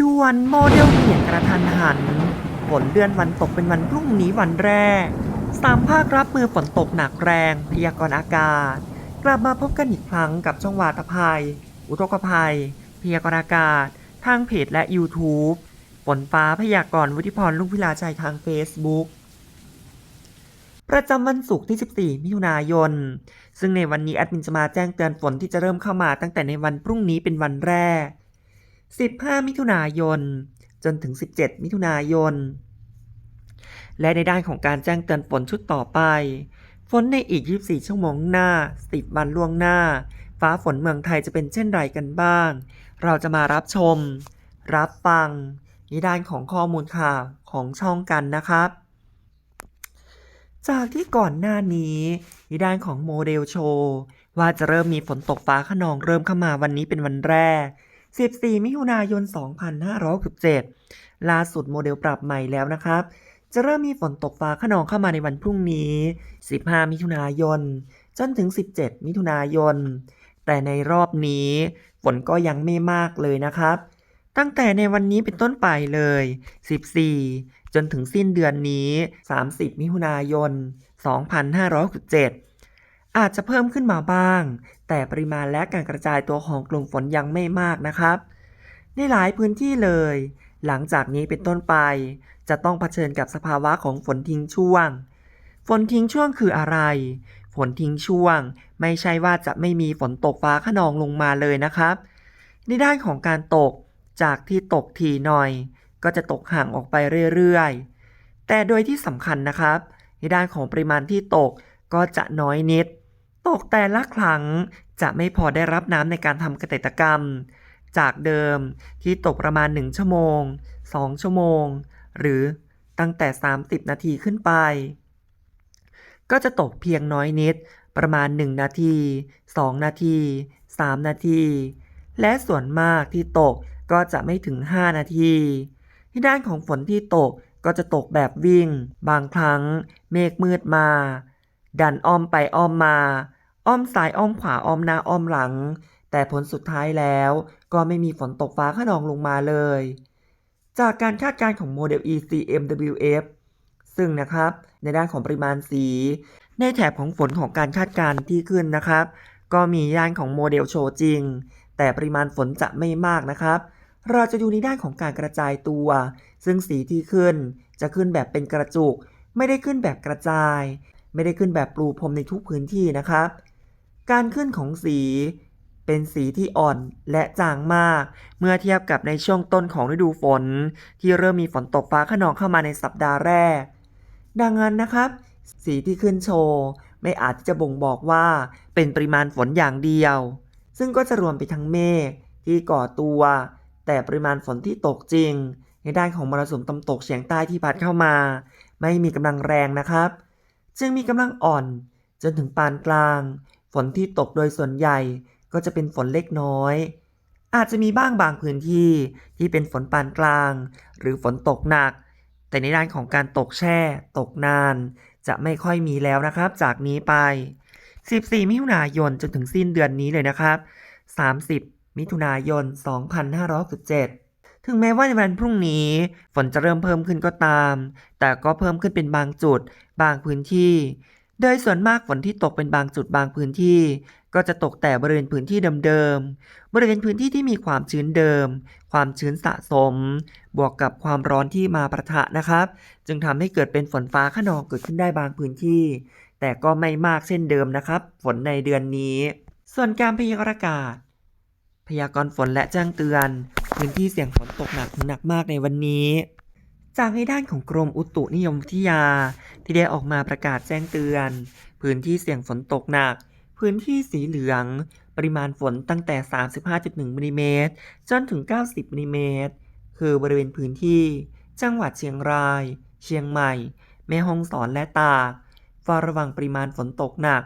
ด่วนโมเดลเปลี่ยนกระทันหันฝนเลื่อนวันตกเป็นวันพรุ่งนี้วันแรกสามภาครับมือฝนตกหนักแรงพยากรณ์อากาศ กลับมาพบกันอีกครั้งกับช่องวาตภัย อุทกภัย พยากรณ์อากาศ ทางเพจและ YouTube ฝนฟ้าพยากรณ์วุฒิพรลุงพิลาชัยทาง Facebook ประจำวันศุกร์ที่ 14 มิถุนายน ซึ่งในวันนี้แอดมินจะมาแจ้งเตือนฝนที่จะเริ่มเข้ามาตั้งแต่ในวันพรุ่งนี้เป็นวันแรก 15 มิถุนายน จนถึง 17 มิถุนายน และในด้านของการแจ้งเตือนฝนชุดต่อไป ฝนในอีก 24 ชั่วโมงหน้า 10 วันล่วงหน้า ฟ้าฝนเมืองไทยจะเป็นเช่นไรกันบ้าง เราจะมารับชม รับฟังในด้านของข้อมูลข่าวของช่องกันนะครับจากที่ก่อนหน้านี้ในด้านของโมเดลโชว์ ว่าจะเริ่มมีฝนตกฟ้าขนองเริ่มเข้ามาวันนี้เป็นวันแรก 14 มิถุนายน 2567 ล่าสุดโมเดลปรับใหม่แล้วนะครับ จะเริ่มมีฝนตกฟ้าขนองเข้ามาในวันพรุ่งนี้ 15 มิถุนายน จนถึง 17 มิถุนายน แต่ในรอบนี้ฝนก็ยังไม่มากเลยนะครับ ตั้งแต่ในวันนี้เป็นต้นไปเลย 14 จนถึงสิ้นเดือนนี้ 30 มิถุนายน 2567 อาจจะเพิ่มขึ้นมาบ้าง แต่ปริมาณและการกระจายตัวของกลุ่มฝนยังไม่มากนะครับ ในหลายพื้นที่เลย หลังจากนี้เป็นต้นไป จะต้องเผชิญกับสภาวะของฝนทิ้งช่วง ฝนทิ้งช่วงคืออะไร ฝนทิ้งช่วง ไม่ใช่ว่าจะไม่มีฝนตกฟ้าขนองลงมาเลยนะครับ ในด้านของการตก จากที่ตกทีหน่อย ก็จะตกห่างออกไปเรื่อยๆ แต่โดยที่สำคัญนะครับ ในด้านของปริมาณที่ตกก็จะน้อยนิด ตกแต่ละครั้งจะไม่พอได้รับน้ำในการทำเกษตรกรรม จากเดิมที่ตกประมาณ 1 ชั่วโมง 2 ชั่วโมง หรือตั้งแต่ 30 นาทีขึ้นไป ก็จะตกเพียงน้อยนิดประมาณ 1 นาที 2 นาที 3 นาที และส่วนมากที่ตกก็จะไม่ถึง 5 นาทีที่ด้านของฝนที่ตกก็จะตกแบบวิ่ง บางครั้งเมฆมืดมา ดันอ้อมไปอ้อมมา อ้อมซ้ายอ้อมขวาอ้อมหน้าอ้อมหลัง แต่ผลสุดท้ายแล้วก็ไม่มีฝนตกฟ้าขนองลงมาเลย จากการคาดการณ์ของโมเดล ECMWF ซึ่งนะครับในด้านของปริมาณสี ในแถบของฝนของการคาดการณ์ที่ขึ้นนะครับ ก็มีด้านของโมเดลโชว์จริง แต่ปริมาณฝนจะไม่มากนะครับ เราจะดูในด้านของการกระจายตัว ซึ่งสีที่ขึ้นจะขึ้นแบบเป็นกระจุก ไม่ได้ขึ้นแบบกระจาย ไม่ได้ขึ้นแบบปลูพรมในทุกพื้นที่นะครับ การขึ้นของสีเป็นสีที่อ่อนและจางมาก เมื่อเทียบกับในช่วงต้นของฤดูฝน ที่เริ่มมีฝนตกฟ้าขนองเข้ามาในสัปดาห์แรก ดังนั้นนะครับ สีที่ขึ้นโชว์ไม่อาจที่จะบ่งบอกว่าเป็นปริมาณฝนอย่างเดียว ซึ่งก็จะรวมไปทั้งเมฆที่ก่อตัว แต่ปริมาณฝนที่ตกจริง ในด้านของมรสุมตะวันตกเฉียงใต้ที่พัดเข้ามา ไม่มีกำลังแรงนะครับ จึงมีกำลังอ่อนจนถึงปานกลาง ฝนที่ตกโดยส่วนใหญ่ก็จะเป็นฝนเล็กน้อย อาจจะมีบ้างบางพื้นที่ที่เป็นฝนปานกลาง หรือฝนตกหนัก แต่ในด้านของการตกแช่ ตกนาน จะไม่ค่อยมีแล้วนะครับ จากนี้ไป 14 มิถุนายนจนถึงสิ้นเดือนนี้เลยนะครับ 30 มิถุนายน 2567ถึงแม้ว่าในวันพรุ่งนี้ฝนจะเริ่มเพิ่มขึ้นก็ตาม แต่ก็เพิ่มขึ้นเป็นบางจุด บางพื้นที่ โดยส่วนมากฝนที่ตกเป็นบางจุดบางพื้นที่ ก็จะตกแต่บริเวณพื้นที่เดิมๆ บริเวณพื้นที่ที่มีความชื้นเดิม ความชื้นสะสม บวกกับความร้อนที่มาประทะนะครับ จึงทำให้เกิดเป็นฝนฟ้าขนองเกิดขึ้นได้บางพื้นที่ แต่ก็ไม่มากเช่นเดิมนะครับ ฝนในเดือนนี้ ส่วนการพยากรณ์อากาศ พยากรณ์ฝนและแจ้งเตือน พื้นที่เสี่ยงฝนตกหนักถึงหนักมากในวันนี้ จากในด้านของกรมอุตุนิยมวิทยา ที่ได้ออกมาประกาศแจ้งเตือน พื้นที่เสี่ยงฝนตกหนัก พื้นที่สีเหลือง ปริมาณฝนตั้งแต่ 35.1มิลลิเมตรจนถึง 90มิลลิเมตรคือบริเวณพื้นที่ จังหวัดเชียงราย เชียงใหม่ แม่ฮ่องสอนและตากเฝ้าระวังปริมาณฝนตกหนัก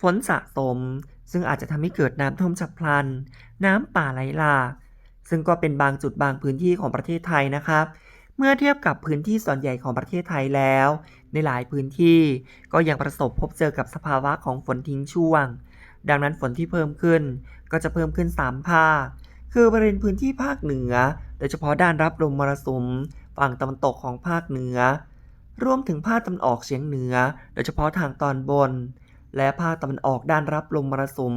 ฝนสะสม ซึ่งอาจจะทำให้เกิดน้ำท่วมฉับพลัน น้ำป่าไหลหลากซึ่งก็เป็นบางจุดบางพื้นที่ของประเทศไทยนะครับ เมื่อเทียบกับพื้นที่ส่วนใหญ่ของประเทศไทยแล้ว ในหลายพื้นที่ก็ยังประสบพบเจอกับสภาวะของฝนทิ้งช่วง ดังนั้นฝนที่เพิ่มขึ้นก็จะเพิ่มขึ้น 3 ภาค คือบริเวณพื้นที่ภาคเหนือ โดยเฉพาะด้านรับลมมรสุมฝั่งตะวันตกของภาคเหนือ รวมถึงภาคตะวันออกเฉียงเหนือ โดยเฉพาะทางตอนบน และภาคตะวันออกด้านรับลมมรสุม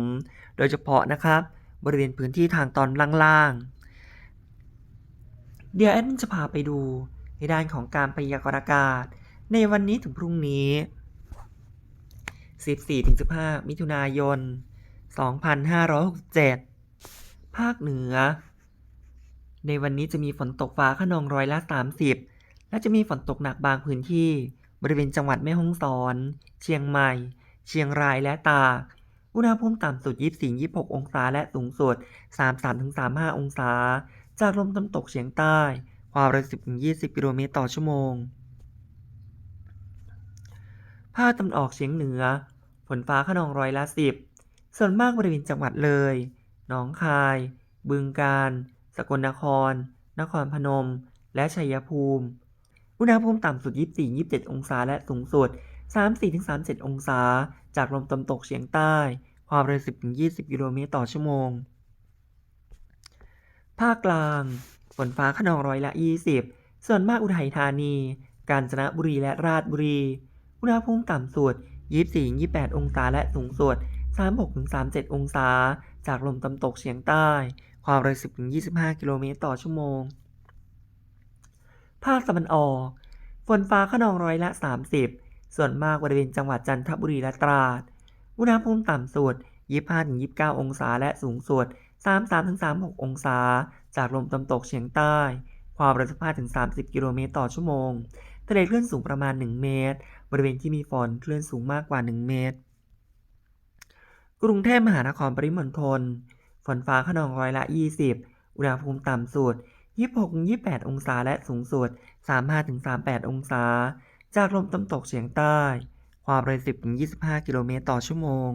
โดยเฉพาะนะครับบริเวณพื้นที่ทางตอนล่างๆ เดี๋ยวแอดมินจะพาไปดู ในด้านของการพยากรณ์อากาศ ในวันนี้ถึงพรุ่งนี้ 14-15 มิถุนายน 2567 ภาคเหนือ ในวันนี้จะมีฝนตกฟ้าขนองร้อยละ 30 และจะมีฝนตกหนักบางพื้นที่ บริเวณจังหวัดแม่ฮ่องสอน เชียงใหม่ เชียงรายและตาก อุณหภูมิต่ำสุด 24-26 องศาและสูงสุด 33-35 องศา จากลมตะวันตกเฉียงใต้ ความเร็ว 10-20 กิโลเมตรต่อชั่วโมง ภาคตะวันออกเฉียงเหนือ ฝนฟ้าขนองร้อยละ 10 ส่วนมากบริเวณจังหวัดเลย หนองคาย บึงกาฬ สกลนคร นครพนม และชัยภูมิ อุณหภูมิต่ำสุด 24-27 องศา และสูงสุด 34-37 องศา จากลมตะวันตกเฉียงใต้ ความเร็ว 10-20 กิโลเมตรต่อชั่วโมง ภาคกลาง ฝนฟ้าขนองร้อยละ 20 ส่วนมากอุทัยธานี กาญจนบุรีและราชบุรี อุณหภูมิต่ำสุด 24-28 องศาและสูงสุด 36-37 องศา จากลมตะวันตกเฉียงใต้ ความเร็ว 10-25 กิโลเมตรต่อชั่วโมง ภาคตะวันออก ฝนฟ้าขนองร้อยละ 30 ส่วนมากบริเวณจังหวัดจันทบุรีและตราด อุณหภูมิต่ำสุด 25-29 องศาและสูงสุด 33-36 องศา จากลมตะวันตกเฉียงใต้ ความเร็ว15-30 กิโลเมตรต่อชั่วโมง ทะเลคลื่นสูงประมาณ 1 เมตร บริเวณที่มีฝนคลื่นสูงมากกว่า 1 เมตร กรุงเทพมหานครปริมณฑล ฝนฟ้าขนองร้อยละ 20 อุณหภูมิต่ำสุด 26-28 องศาและสูงสุด 35-38 องศา จากลมตะวันตกเฉียงใต้ ความเร็ว 10-25 กิโลเมตรต่อชั่วโมง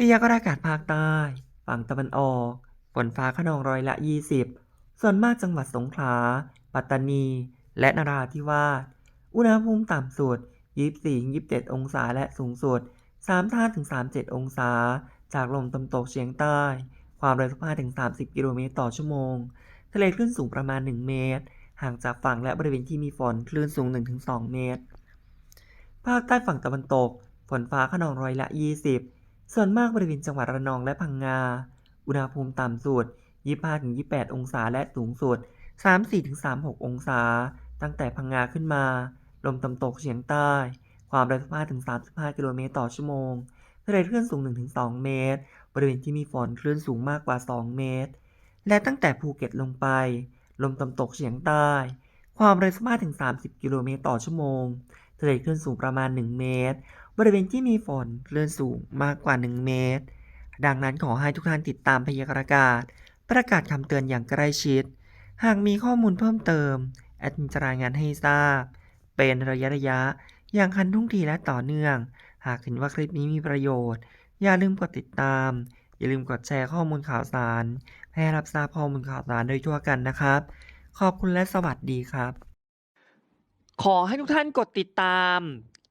พยากรณ์อากาศภาคใต้ ฝั่งตะวันออก ฝนฟ้าขนองร้อยละ 20 ส่วนมากจังหวัดสงขลา ปัตตานี และนราธิวาส อุณหภูมิต่ำสุด 24-27 องศาและสูงสุด 35-37 องศา จากลมตะวันตกเฉียงใต้ ความเร็ว 15-30 กิโลเมตรต่อชั่วโมง ทะเลคลื่นสูงประมาณ 1 เมตร ห่างจากฝั่งและบริเวณที่มีฝนคลื่นสูง 1-2 เมตร ภาคใต้ฝั่งตะวันตก ฝนฟ้าขนองร้อยละ 20 ส่วนมากบริเวณจังหวัดระนองและพังงา อุณหภูมิต่ำสุด 25-28 องศาและสูงสุด 34-36 องศา ตั้งแต่พังงาขึ้นมา ลมตะวันตกเฉียงใต้ ความเร็ว15-35 กิโลเมตรต่อชั่วโมงทะเลคลื่นสูง 1-2 เมตร บริเวณที่มีฝนคลื่นสูงมากกว่า 2 เมตร และตั้งแต่ภูเก็ตลงไป ลมตะวันตกเฉียงใต้ ความเร็ว15-30 กิโลเมตรต่อชั่วโมง ทะเลคลื่นสูงประมาณ 1 เมตร บริเวณที่มีฝนคลื่นสูงมากกว่า 1 เมตร ดังนั้นขอให้ทุกท่านติดตามพยากรณ์อากาศ ประกาศคำเตือนอย่างใกล้ชิด หากมีข้อมูลเพิ่มเติม แอดมินจะรายงานให้ทราบ เป็นระยะระยะๆอย่างทันทุ่งทีและต่อเนื่อง หากเห็นว่าคลิปนี้มีประโยชน์ อย่าลืมกดติดตาม อย่าลืมกดแชร์ข้อมูลข่าวสาร ให้รับทราบข้อมูลข่าวสารโดยทั่วกันนะครับ ขอบคุณและสวัสดีครับ ขอให้ทุกท่านกดติดตาม